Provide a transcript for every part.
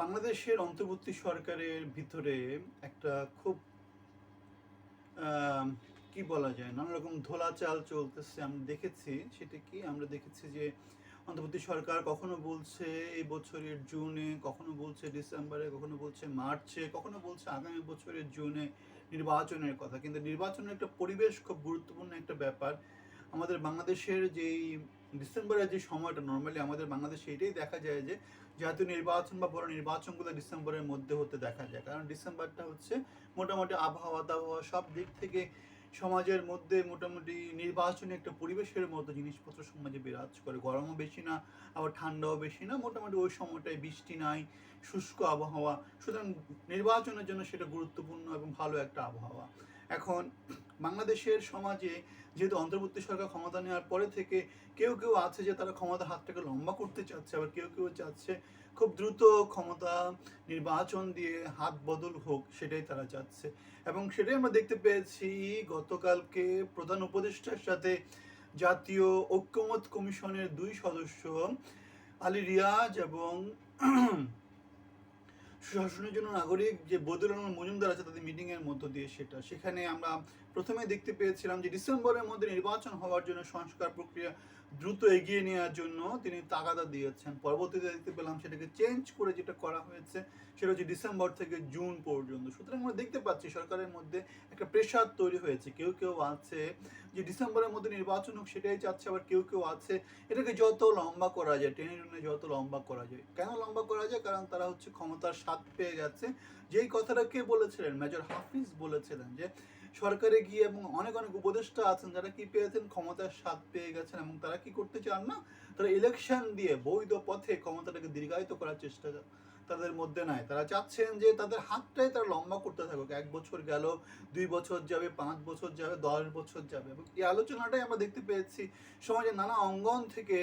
বাংলাদেশের অন্তর্বর্তী সরকারের ভিতরে একটা খুব আম, কি বলা যায় নানা রকম ধোলা চাল চলতেছে। আমরা দেখেছি সেটা কি? আমরা দেখেছি যে অন্তর্বর্তী সরকার কখনো বলছে এই বছরের জুনে কখনো বলছে ডিসেম্বরে কখনো বলছে মার্চে কখনো বলছে আগামী বছরের জুনে নির্বাচনের কথা। কিন্তু নির্বাচনের একটা পরিবেশ খুব গুরুত্বপূর্ণ একটা ব্যাপার। আমাদের বাংলাদেশের যেই ডিসেম্বরের যে সময়টা নর্মালি আমাদের বাংলাদেশে এটাই দেখা যায় যে, জাতীয় নির্বাচন বা বড় নির্বাচনগুলো ডিসেম্বরের মধ্যে হতে দেখা যায়। কারণ ডিসেম্বরটা হচ্ছে মোটামুটি আবহাওয়া দাবহাওয়া সব দিক থেকে সমাজের মধ্যে মোটামুটি নির্বাচনী একটা পরিবেশের মতো জিনিসপত্র সমাজে বিরাজ করে। গরমও বেশি না, আবার ঠান্ডাও বেশি না, মোটামুটি ওই সময়টায় বৃষ্টি নাই, শুষ্ক আবহাওয়া। সুতরাং নির্বাচনের জন্য সেটা গুরুত্বপূর্ণ এবং ভালো একটা আবহাওয়া। এখন বাংলাদেশের সমাজে যেহেতু অন্তর্বর্তী সরকার ক্ষমতা নেওয়ার পরে থেকে কেউ কেউ আছে যে তারা ক্ষমতার হাতটাকে লম্বা করতে চাচ্ছে, আবার কেউ কেউ চাচ্ছে খুব দ্রুত ক্ষমতা নির্বাচন দিয়ে হাত বদল হোক সেটাই তারা চাচ্ছে। এবং সেটাই আমরা দেখতে পেয়েছি গতকালকে প্রধান উপদেষ্টার সাথে জাতীয় ঐক্যমত কমিশনের দুই সদস্য আলী রিয়াজ এবং সুশাসনের জন্য নাগরিক যে বদুল মজুমদার আছে তাদের মিটিং এর মধ্য দিয়ে সেটা। সেখানে আমরা প্রথমে দেখতে পেয়েছিলাম যে ডিসেম্বরের মধ্যে নির্বাচন হওয়ার জন্য সংস্কার প্রক্রিয়া দ্রুত এগিয়ে নেওয়ার জন্য তিনি তাগাদা দিয়েছেন। পরবর্তীতে দেখতে পেলাম সেটাকে চেঞ্জ করে যেটা করা হয়েছে, সেটা হচ্ছে ডিসেম্বর থেকে জুন পর্যন্ত। সুতরাং আমরা দেখতে পাচ্ছি সরকারের মধ্যে একটা প্রেশার তৈরি হয়েছে। কেউ কেউ আছে যে ডিসেম্বরের মধ্যে নির্বাচন হোক সেটাই চাচ্ছে, আবার কেউ কেউ আছে এটাকে যত লম্বা করা যায়, টেনে টেনে যত লম্বা করা যায়। কেন লম্বা করা যায়? কারণ তারা হচ্ছে ক্ষমতার স্বাদ পেয়ে গেছে। যেই কথাটা কে বলেছিলেন? মেজর হাফিজ বলেছিলেন যে সরকারে গিয়ে এবং অনেক অনেক উপদেষ্টা আছেন যারা কি পেয়েছেন, ক্ষমতার স্বাদ পেয়ে গেছেন এবং তারা কি করতে চান না? তারা ইলেকশন দিয়ে বৈধ পথে ক্ষমতাটাকে দীর্ঘায়িত করার চেষ্টা তাদের মধ্যে নাই। তারা চাচ্ছেন যে তাদের হাতটাই তারা লম্বা করতে থাকুক। এক বছর গেল, দুই বছর যাবে, পাঁচ বছর যাবে, দশ বছর যাবে। এবং এই আলোচনাটাই আমরা দেখতে পেয়েছি। সমাজের নানা অঙ্গন থেকে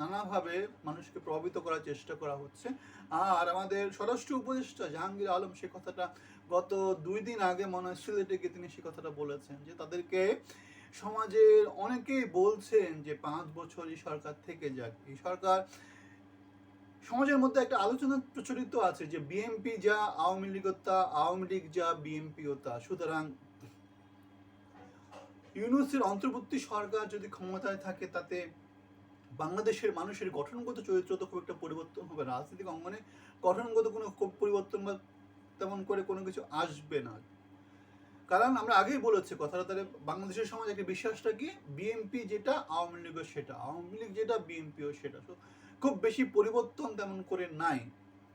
নানাভাবে মানুষকে প্রভাবিত করার চেষ্টা করা হচ্ছে। আর আমাদের স্বরাষ্ট্র উপদেষ্টা জাহাঙ্গীর আলম সে কথাটা গত দুই দিন আগে মনে হয় সিলেটে গিয়ে তিনি সে কথাটা বলেছেন যে তাদেরকে সমাজের অনেকেই বলছেন যে পাঁচ বছর এই সরকার থেকে যাক। এই সরকার সমাজের মধ্যে একটা আলোচনা প্রচলিত আছে যে বিএনপি যা আওয়ামী লীগও তা আওয়ামী লীগ যা বিএনপিও তা সুতরাং ইউনুসের অন্তর্বর্তী সরকার যদি ক্ষমতায় থাকে, তাতে বাংলাদেশের মানুষের গঠনগত চরিত্র তো খুব একটা পরিবর্তন হবে রাজনৈতিক অঙ্গনে গঠনগত কোনো পরিবর্তন বা তেমন করে কোনো কিছু আসবে না। কারণ আমরা আগেই বলেছি, কথাটা তাহলে বাংলাদেশের সমাজ একটা বিশ্বাসটা কি? বিএনপি যেটা, আওয়ামী লীগও সেটা। আওয়ামী লীগ যেটা বিএনপিও সেটা। তো খুব বেশি পরিবর্তন তেমন করে নাই।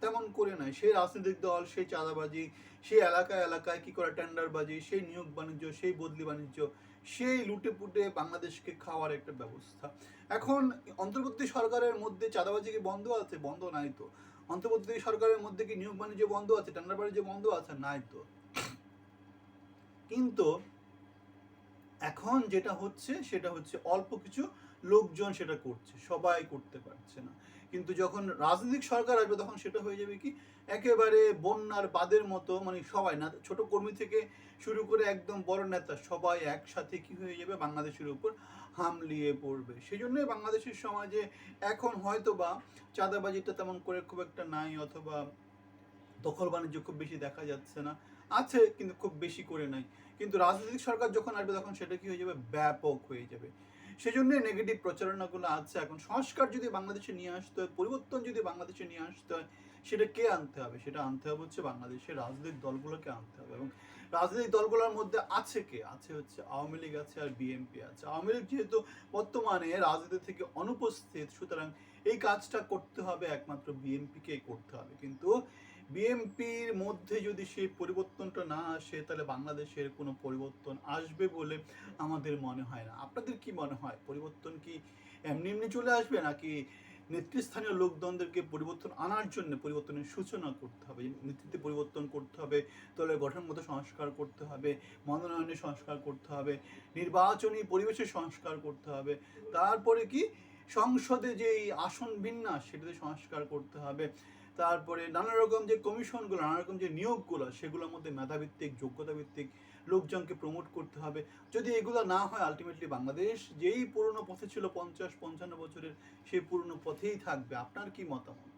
তেমন করে নাই। সেই রাজনৈতিক দল, সেই চাঁদাবাজি, সেই এলাকায় এলাকায় কি করে টেন্ডারবাজি, সেই নিয়োগ বাণিজ্য, সেই বদলি বাণিজ্য, সেই লুটে পুটে বাংলাদেশকে খাওয়ার একটা ব্যবস্থা। এখন অন্তর্বর্তী সরকারের মধ্যে চাঁদাবাজি কি বন্ধ আছে? বন্ধ নাই তো। অন্তর্বর্তী সরকারের মধ্যে কি নিয়োগ বাণিজ্য বন্ধ আছে? টেন্ডার বাণিজ্য বন্ধ আছে? নাই তো। কিন্তু এখন যেটা হচ্ছে, সেটা হচ্ছে অল্প কিছু লোকজন সেটা করছে, সবাই করতে পারছে না। কিন্তু যখন রাজনৈতিক সরকার আসবে, তখন সেটা হয়ে যাবে কি, একেবারে বন্যার বাদের মতো মানে সবাই না, ছোট কর্মী থেকে শুরু করে একদম বড় নেতা সবাই একসাথে কি হয়ে যাবে, বাংলাদেশের উপর হামলিয়ে পড়বে। সেই জন্যই বাংলাদেশের সমাজে এখন হয়তো বা চাঁদাবাজিটা তেমন করে খুব একটা নাই, অথবা দখল বাণিজ্য খুব বেশি দেখা যাচ্ছে না। আছে কিন্তু খুব বেশি করে নাই। কিন্তু রাজনৈতিক সরকার যখন আসবে তখন সেটা কি হয়ে যাবে? ব্যাপক হয়ে যাবে। সেই জন্য নেগেটিভ প্রচারণাগুলো আছে। এখন সংস্কার যদি বাংলাদেশে নিয়ে আসতে হয়, পরিবর্তন যদি বাংলাদেশে নিয়ে আসতে হয়, সেটা কে আনতে হবে? সেটা আনতে হবে হচ্ছে বাংলাদেশের রাজনৈতিক দলগুলোকে আনতে হবে। এবং রাজনৈতিক দলগুলোর মধ্যে আছে কে? আছে হচ্ছে আওয়ামী লীগ, আছে আর বিএনপি আছে। আওয়ামী লীগ যেহেতু বর্তমানে রাজনীতি থেকে অনুপস্থিত, সুতরাং এই কাজটা করতে হবে, একমাত্র বিএনপিকে করতে হবে। কিন্তু বিএনপির মধ্যে যদি সেই পরিবর্তনটা না আসে, তাহলে বাংলাদেশের কোনো পরিবর্তন আসবে বলে আমাদের মনে হয় না। আপনাদের কি মনে হয়? পরিবর্তন কি এমনি এমনি চলে আসবে নাকি নেতৃস্থানীয় লোকদলদেরকে পরিবর্তন আনার জন্য পরিবর্তনের সূচনা করতে হবে? নেতৃত্বে পরিবর্তন করতে হবে দলের গঠনগত সংস্কার করতে হবে মনোনয়নের সংস্কার করতে হবে, নির্বাচনী পরিবেশের সংস্কার করতে হবে। তারপরে কি? সংসদে যেই আসন বিন্যাস, সেটাতে সংস্কার করতে হবে। তারপরে নানা রকম যে কমিশনগুলো, নানা রকম যে নিয়োগগুলো, সেগুলোর মধ্যে মেধাভিত্তিক যোগ্যতা ভিত্তিক লোকজনকে প্রমোট করতে হবে। যদি এগুলো না হয় আলটিমেটলি বাংলাদেশ যেই পুরনো পথে ছিল পঞ্চাশ, পঞ্চান্ন বছরের, সেই পুরনো পথেই থাকবে। আপনার কি মতামত?